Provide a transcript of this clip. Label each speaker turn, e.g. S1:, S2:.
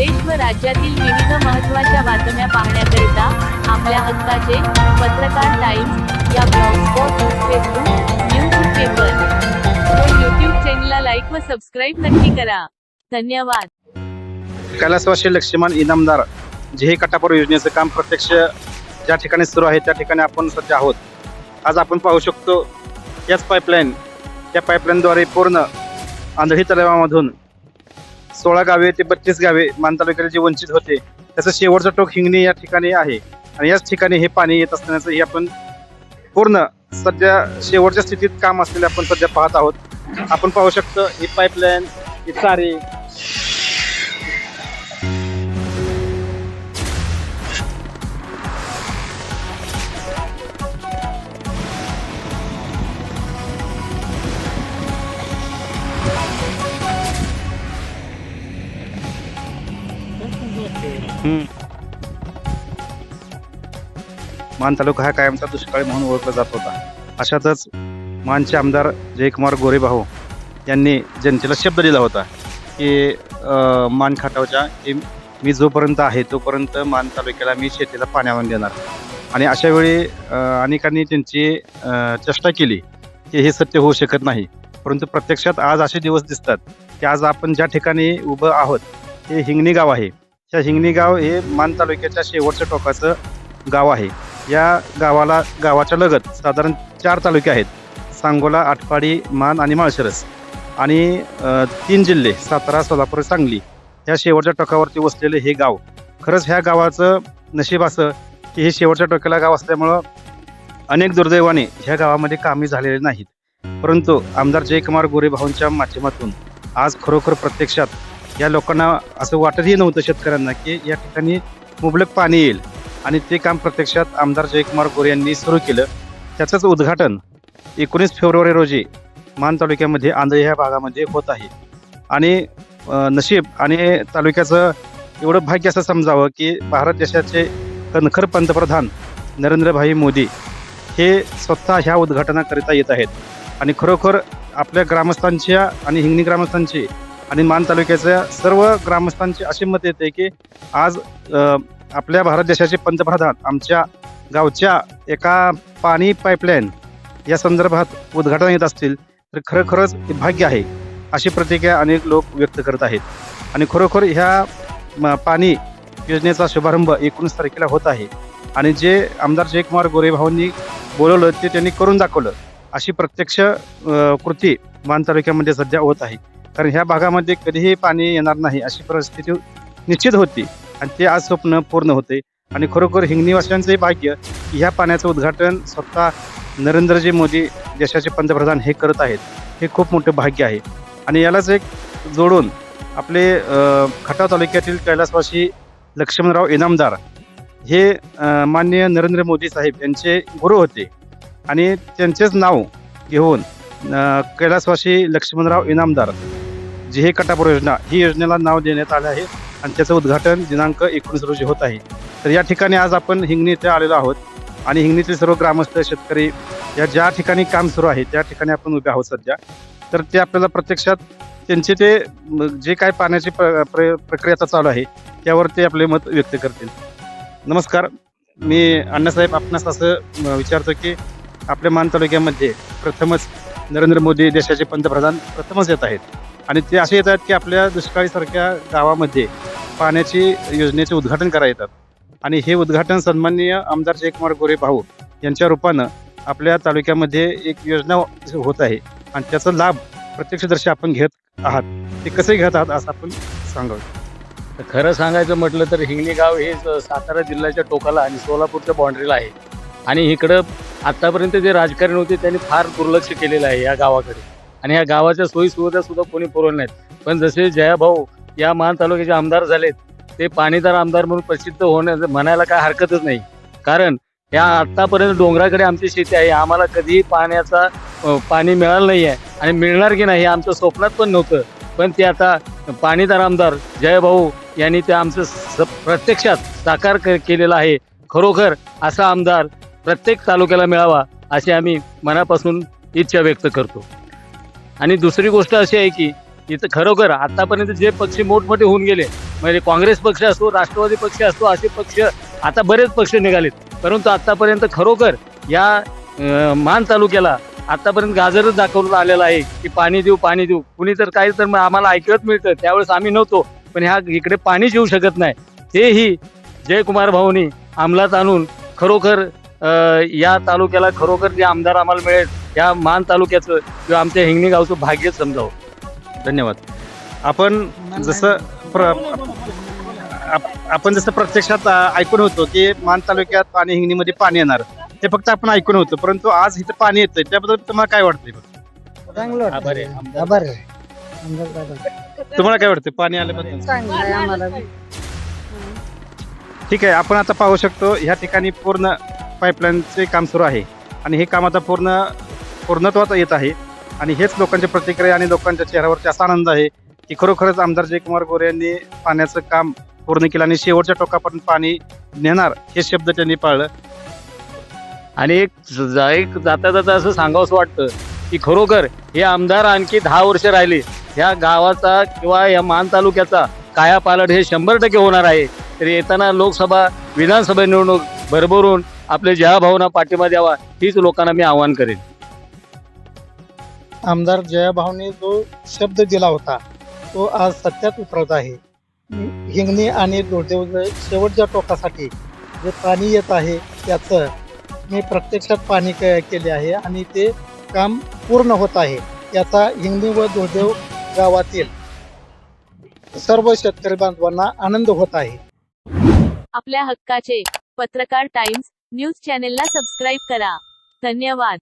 S1: देश व राज्यातील विविध महत्त्वाच्या बातम्या पाहण्याकरिता आपल्या हक्काचे पत्रकार टाइम्स या ब्लॉगस्पॉट फेसबुक न्यूज पेपर. व यूट्यूब चॅनलला लाईक व सबस्क्राईब नक्की करा. धन्यवाद.
S2: कैलासवासी लक्ष्मण इनामदार जे हे कटापूर योजनेचं काम प्रत्यक्ष ज्या ठिकाणी सुरू आहे त्या ठिकाणी आपण सध्या आहोत. आज आपण पाहू शकतो याच पाईपलाईन त्या पाईपलाईनद्वारे पूर्ण आंधळी तलावामधून सोळा गावे ते बत्तीस गावे मान तालुक्याला जे वंचित होते त्याचं शेवटचं टोक हिंगणी या ठिकाणी आहे. आणि याच ठिकाणी हे पाणी येत असल्याचं हे आपण पूर्ण सध्या शेवटच्या स्थितीत काम असलेले आपण सध्या पाहत आहोत. आपण पाहू शकतो ही पाईपलाईन ही चारी मान तालुका हा कायमचा दुष्काळी म्हणून ओळखला जात होता. अशातच मानचे आमदार जयकुमार गोरेभाऊ यांनी जनतेला शब्द दिला होता की मान खाटावच्या की मी जोपर्यंत आहे तोपर्यंत मान तालुक्याला मी शेतीला पाण्यावर देणार. आणि अशा वेळी अनेकांनी त्यांची चेष्टा केली की हे सत्य होऊ शकत नाही. परंतु प्रत्यक्षात आज असे दिवस दिसतात की आज आपण ज्या ठिकाणी उभं आहोत हे हिंगणी गाव आहे. ह्या हिंगणीगाव हे मान तालुक्याच्या शेवटच्या टोकाचं गाव आहे. या गावाला गावाच्या लगत साधारण चार तालुके आहेत. सांगोला आटपाडी मान आणि माळशिरस. आणि तीन जिल्हे सातारा सोलापूर सांगली ह्या शेवटच्या टोकावरती वसलेले हे गाव. खरंच ह्या गावाचं नशीब असं की हे शेवटच्या टोक्याला गाव असल्यामुळं अनेक दुर्दैवाने ह्या गावामध्ये कामे झालेले नाहीत. परंतु आमदार जयकुमार गोरे भाऊंच्या माध्यमातून आज खरोखर प्रत्यक्षात या लोकांना असं वाटतही नव्हतं शेतकऱ्यांना की या ठिकाणी मुबलक पाणी येईल. आणि ते काम प्रत्यक्षात आमदार जयकुमार गोरे यांनी सुरू केलं. त्याचंच उद्घाटन एकोणीस फेब्रुवारी रोजी मान तालुक्यामध्ये आंधळी ह्या भागामध्ये होत आहे. आणि नशीब आणि तालुक्याचं एवढं भाग्य असं समजावं की भारत देशाचे कणखर पंतप्रधान नरेंद्रभाई मोदी हे स्वतः ह्या उद्घाटनाकरिता येत आहेत. आणि खरोखर आपल्या ग्रामस्थांच्या आणि हिंगणी ग्रामस्थांची आणि मान तालुक्याच्या सर्व ग्रामस्थांची अशी मत येते की आज आपल्या भारत देशाचे पंतप्रधान आमच्या गावच्या एका पाणी पाईपलाईन या संदर्भात उद्घाटन येत असतील तर खरोखरच भाग्य आहे अशी प्रतिक्रिया अनेक लोक व्यक्त करत आहेत. आणि खरोखर ह्या म, पाणी योजनेचा शुभारंभ एकोणीस तारखेला होत आहे. आणि जे आमदार जयकुमार गोरेभाऊंनी बोलवलं ते त्यांनी करून दाखवलं अशी प्रत्यक्ष कृती मान तालुक्यामध्ये सध्या होत आहे. कारण ह्या भागामध्ये कधीही पाणी येणार नाही अशी परिस्थिती निश्चित होती आणि ते आज स्वप्न पूर्ण होते. आणि खरोखर हिंगणीवासियांचंही भाग्य की ह्या पाण्याचं उद्घाटन स्वतः नरेंद्रजी मोदी देशाचे पंतप्रधान हे करत आहेत. हे खूप मोठं भाग्य आहे. आणि यालाच एक जोडून आपले खटाव तालुक्यातील कैलासवासी लक्ष्मणराव इनामदार हे माननीय नरेंद्र मोदी साहेब यांचे गुरु होते. आणि त्यांचेच नाव घेऊन कैलासवासी लक्ष्मणराव इनामदार जे हे कटापूर योजना ही योजनेला नाव देण्यात आलं आहे आणि त्याचं उद्घाटन दिनांक एकोणीस रोजी होत आहे. तर या ठिकाणी आज आपण हिंगणी इथे आलेलो आहोत आणि हिंगणीतील सर्व ग्रामस्थ शेतकरी या ज्या ठिकाणी काम सुरू आहे त्या ठिकाणी आपण उभे आहोत सध्या. तर ते आपल्याला प्रत्यक्षात त्यांचे ते जे काय पाण्याची प्र प्र- प्रक्रिया आता चालू आहे त्यावर ते आपले मत व्यक्त करतील. नमस्कार मी अण्णासाहेब आपणास असं विचारतो की आपल्या मान तालुक्यामध्ये प्रथमच नरेंद्र मोदी देशाचे पंतप्रधान प्रथमच येत आहेत. आणि ते असे येतात की आपल्या दुष्काळीसारख्या गावामध्ये पाण्याची योजनेचे उद्घाटन करा येतात. आणि हे उद्घाटन सन्माननीय आमदार शेखकुमार गोरे भाऊ यांच्या रूपानं आपल्या तालुक्यामध्ये एक योजना होत आहे. आणि त्याचा लाभ प्रत्यक्षदर्शी आपण घेत आहात. ते कसे घेत आहात असं आपण सांगावं.
S3: खरं सांगायचं म्हटलं तर हिंगणी गाव हे सातारा जिल्ह्याच्या टोकाला आणि सोलापूरच्या बाउंड्रीला आहे. आणि इकडं आत्तापर्यंत जे राजकारण होते त्यांनी फार दुर्लक्ष केलेलं आहे या गावाकडे. आणि या गावाच्या सोयी सुविधा सुद्धा कोणी पुरवल्या नाहीत. पण जसे जयाभाऊ या मान तालुक्याचे आमदार झालेत ते पाणीदार आमदार म्हणून प्रसिद्ध होण्याचं म्हणायला काय हरकतच नाही. कारण या आत्तापर्यंत डोंगराकडे आमची शेती आहे. आम्हाला कधीही पाण्याचा पाणी मिळालं नाही आहे. आणि मिळणार की नाही हे स्वप्नात पण नव्हतं. पण ते आता पाणीदार आमदार जयभाऊ यांनी ते आमचं स प्रत्यक्षात साकार क- केलेलं आहे. खरोखर असा आमदार प्रत्येक तालुक्याला मिळावा अशी आम्ही मनापासून इच्छा व्यक्त करतो. आणि दुसरी गोष्ट अशी आहे की इथं खरोखर आतापर्यंत जे पक्षी मोठमोठे होऊन गेले म्हणजे काँग्रेस पक्ष असो राष्ट्रवादी पक्ष असतो असे पक्ष आता बरेच पक्ष निघालेत. परंतु आतापर्यंत खरोखर या मान तालुक्याला आतापर्यंत गाजरच दाखवून आलेला आहे की पाणी देऊ पाणी देऊ. कुणी तर काही तर मग आम्हाला ऐकत मिळतं. त्यावेळेस आम्ही नव्हतो पण ह्या इकडे पाणीच येऊ शकत नाही. तेही जयकुमार भाऊनी अंमलात आणून खरोखर या तालुक्याला खरोखर जे आमदार आम्हाला मिळेल या मान तालुक्याचं किंवा आमच्या हिंगणी गावचं भाग्यच समजावं
S2: धन्यवाद आपण जसं प्र आप- आपण जसं प्रत्यक्षात ऐकून होतो की मान तालुक्यात आणि हिंगणीमध्ये पाणी येणार ते फक्त आपण ऐकून होतो परंतु आज इथं पाणी येतंय त्याबद्दल तुम्हाला काय वाटतंय
S4: चांगलं वाटतं.
S3: आभार आहे. आमदार-
S4: आभार आहे. आमदार दादा.
S2: तुम्हाला काय वाटतं पाणी आल्याबद्दल
S4: चांगलं आहे आम्हाला
S2: ठीक आहे आपण आता पाहू शकतो ह्या ठिकाणी पूर्ण पाईपलाईनचे काम सुरू आहे आणि हे काम आता पूर्ण पूर्णत्वात येत आहे. आणि हेच लोकांची प्रतिक्रिया आणि लोकांच्या चेहऱ्यावरती असा आनंद आहे की खरोखरच आमदार जयकुमार गोरे यांनी पाण्याचं काम पूर्ण केलं आणि शेवटच्या टोकापर्यंत पाणी नेणार हे शब्द त्यांनी पाळलं.
S3: आणि एक एक जाता जाता असं सांगावंसं वाटतं की खरोखर हे आमदार आणखी दहा वर्ष राहिले ह्या गावाचा किंवा या मान तालुक्याचा कायापालट हे शंभर टक्के होणार आहे. तर येताना लोकसभा विधानसभा निवडणूक भरभरून आपले जया भावना पाठिंबा द्यावा हीच लोकांना मी आवाहन करेन.
S4: आमदार जयाभाऊने जो शब्द दिला होता तो आज सत्यात उतरत आहे. हिंगणी आणि दुर्दैव शेवटच्या टोकासाठी जे पाणी येत आहे त्याचं मी प्रत्यक्षात पाणी के- केले आहे आणि ते काम पूर्ण होत आहे. याचा हिंगणी व दुर्दैव गावातील सर्व शेतकरी बांधवांना आनंद होत आहे.
S1: आपल्या हक्काचे पत्रकार टाइम्स न्यूज चॅनेलला सबस्क्राईब करा. धन्यवाद.